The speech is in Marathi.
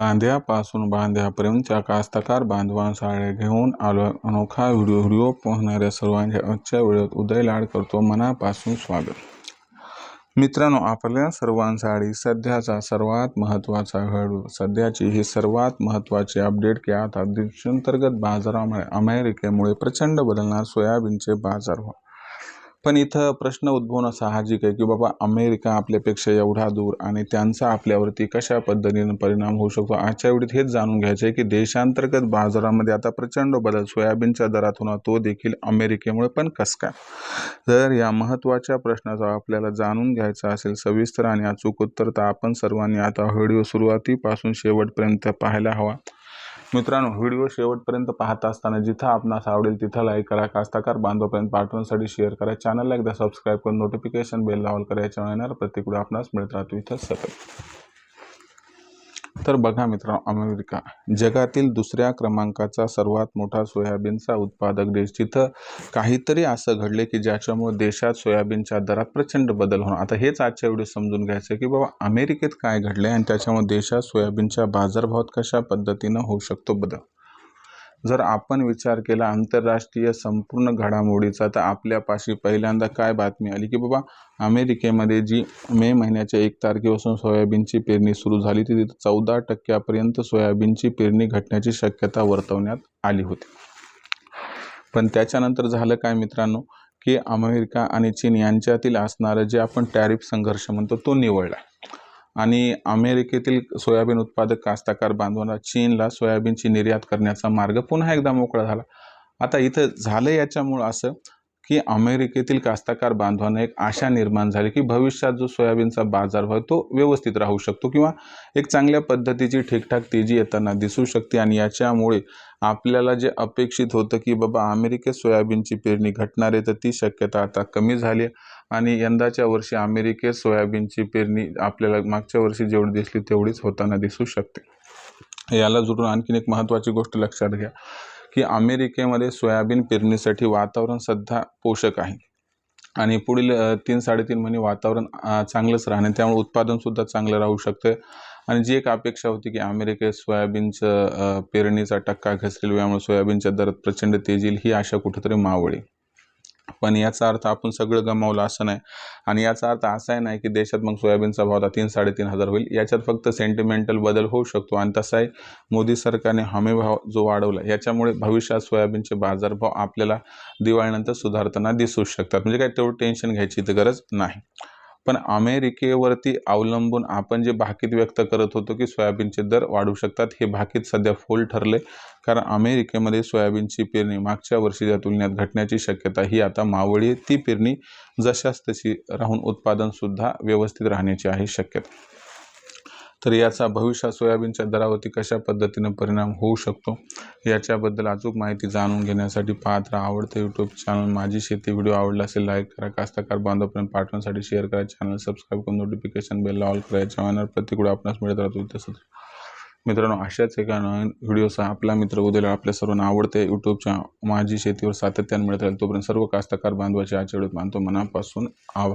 कांद्यापासून बांध्यापर्यंतच्या कास्तकार बांधवांसाठी घेऊन आलो. अनोखा व्हिडिओ व्हिडिओ पाहणाऱ्या सर्वांचे आजच्या वेळेत उदय लाड करतो मनापासून स्वागत. मित्रांनो आपल्या सर्वांसाठी सध्याचा सर्वात महत्त्वाचा घडू सध्याची ही सर्वात महत्त्वाची अपडेट की आता देशांतर्गत बाजारामुळे अमेरिकेमुळे प्रचंड बदलणार सोयाबीनचे बाजारभाव पण इथं प्रश्न उद्भवणं साहजिक आहे की बाबा अमेरिका आपल्यापेक्षा एवढा दूर आणि त्यांचा आपल्यावरती कशा पद्धतीने परिणाम होऊ शकतो आजच्या वेळीत हेच जाणून घ्यायचं आहे की देशांतर्गत बाजारामध्ये आता प्रचंड बदल सोयाबीनच्या दरात होणार तो देखील अमेरिकेमुळे पण कस काय जर या महत्त्वाच्या प्रश्नाचा आपल्याला जाणून घ्यायचा असेल सविस्तर आणि अचूक उत्तर तर आपण सर्वांनी आता व्हिडिओ सुरुवातीपासून शेवटपर्यंत पाहायला हवा. मित्रांनो व्हिडिओ शेवटपर्यंत पाहत असताना जिथं आपणास आवडेल तिथं लाईक करा. कास्ताकार बांधवपर्यंत पाठवण्यासाठी शेअर करा. चॅनलला एकदा सबस्क्राईब करून नोटिफिकेशन बेल लावल करा. याच्यामुळे येणार प्रत्येक वेळी आपणास मिळत राहतो. इथं सतत. तर बघा मित्रांनो अमेरिका. जगातील दुसऱ्या क्रमांकाचा सर्वात मोठा सोयाबीनचा उत्पादक देश. तिथं काहीतरी असं घडले की ज्याच्यामुळे देशात सोयाबीनच्या दरात प्रचंड बदल होणार. आता हेच आजच्या व्हिडिओ समजून घ्यायचं की बाबा अमेरिकेत काय घडले आणि त्याच्यामुळे देशात सोयाबीनच्या बाजारभावात कशा पद्धतीनं होऊ शकतो बदल? जर आपण विचार केला आंतरराष्ट्रीय संपूर्ण घडामोडीचा तर आपल्यापाशी पहिल्यांदा काय बातमी आली की बाबा अमेरिकेमध्ये जी मे महिन्याच्या एक तारखेपासून सोयाबीनची पेरणी सुरू झाली ती तिथे चौदा टक्क्यापर्यंत सोयाबीनची पेरणी घटण्याची शक्यता वर्तवण्यात आली होती. पण त्याच्यानंतर झालं काय मित्रांनो? की अमेरिका आणि चीन यांच्यातील असणारं जे आपण टॅरिफ संघर्ष म्हणतो तो निवळला. आणि अमेरिकेतील सोयाबीन उत्पादक कास्तकार बांधवांना चीनला सोयाबीनची निर्यात करण्याचा मार्ग पुन्हा एकदा मोकळा झाला. आता इथं झालं याच्यामुळं असं की अमेरिकेतील कास्तकार बांधवांना एक आशा निर्माण झाली की भविष्यात जो सोयाबीनचा बाजारभाव तो व्यवस्थित राहू शकतो किंवा एक चांगल्या पद्धतीची ठीकठाक तेजी येताना दिसू शकते आणि याच्यामुळे आपल्याला जे अपेक्षित होतं की बाबा अमेरिकेत सोयाबीनची पेरणी घटणार आहे तर ती शक्यता आता कमी झाली आणि यंदाच्या वर्षी अमेरिकेत सोयाबीनची पेरणी आपल्याला मागच्या वर्षी जेवढी दिसली तेवढीच होताना दिसू शकते. याला जुडून आणखीन एक महत्त्वाची गोष्ट लक्षात घ्या. की अमेरिकेमध्ये सोयाबीन पेरणीसाठी वातावरण सध्या पोषक आहे. आणि पुढील तीन साडेतीन महिने वातावरण चांगलंच राहणे त्यामुळे उत्पादनसुद्धा चांगलं राहू शकतं. आणि जी एक अपेक्षा होती की अमेरिकेत सोयाबीनचं पेरणीचा टक्का घसरेल यामुळे सोयाबीनच्या दरात प्रचंड तेजील ही आशा कुठेतरी मावळी पण याचा अर्थ आपण सगळं गमावलं असं नाही. आणि याचा अर्थ असाही नाही की देशात मग सोयाबीनचा भाव आता तीन साडेतीन हजार होईल. याच्यात फक्त सेंटिमेंटल बदल होऊ शकतो आणि तसाही मोदी सरकारने हमीभाव जो वाढवला याच्यामुळे भविष्यात सोयाबीनचे बाजारभाव आपल्याला दिवाळीनंतर सुधारताना दिसू शकतात. म्हणजे काय तेवढं टेन्शन घ्यायची तर गरज नाही. पण अमेरिकेवरती अवलंबून आपण जे भाकीत व्यक्त करत होतो की सोयाबीनचे दर वाढू शकतात हे भाकीत सध्या फोल ठरले. कारण अमेरिकेमध्ये सोयाबीनची पेरणी मागच्या वर्षीच्या तुलनेत घटण्याची शक्यता ही आता मावळी ती पेरणी जशाच तशी राहून उत्पादनसुद्धा व्यवस्थित राहण्याची आहे शक्यता. तर याचा भविष्यात सोयाबीनच्या दरावरती कशा पद्धतीनं परिणाम होऊ शकतो याच्याबद्दल अचूक माहिती जाणून घेण्यासाठी पाहत राहा. आवडतं यूट्यूब चॅनल माझी शेती व्हिडिओ आवडला असेल लाईक करा. कास्तकार बांधवपर्यंत पाठवण्यासाठी शेअर करा. चॅनल सबस्क्राईब करून नोटिफिकेशन बेल ऑल करायच्या मॅनर प्रतिकूळ आपणास मिळत राहतो तसंच मित्रांनो अशाच एका नवीन व्हिडिओसह आपला मित्र उद्याला आपल्या सर्वांना आवडते यूट्यूबच्या माझी शेतीवर सातत्याने मिळत राहील तोपर्यंत सर्व कास्तकार बांधवाचे आजच्या वेळेत मानतो मनापासून आव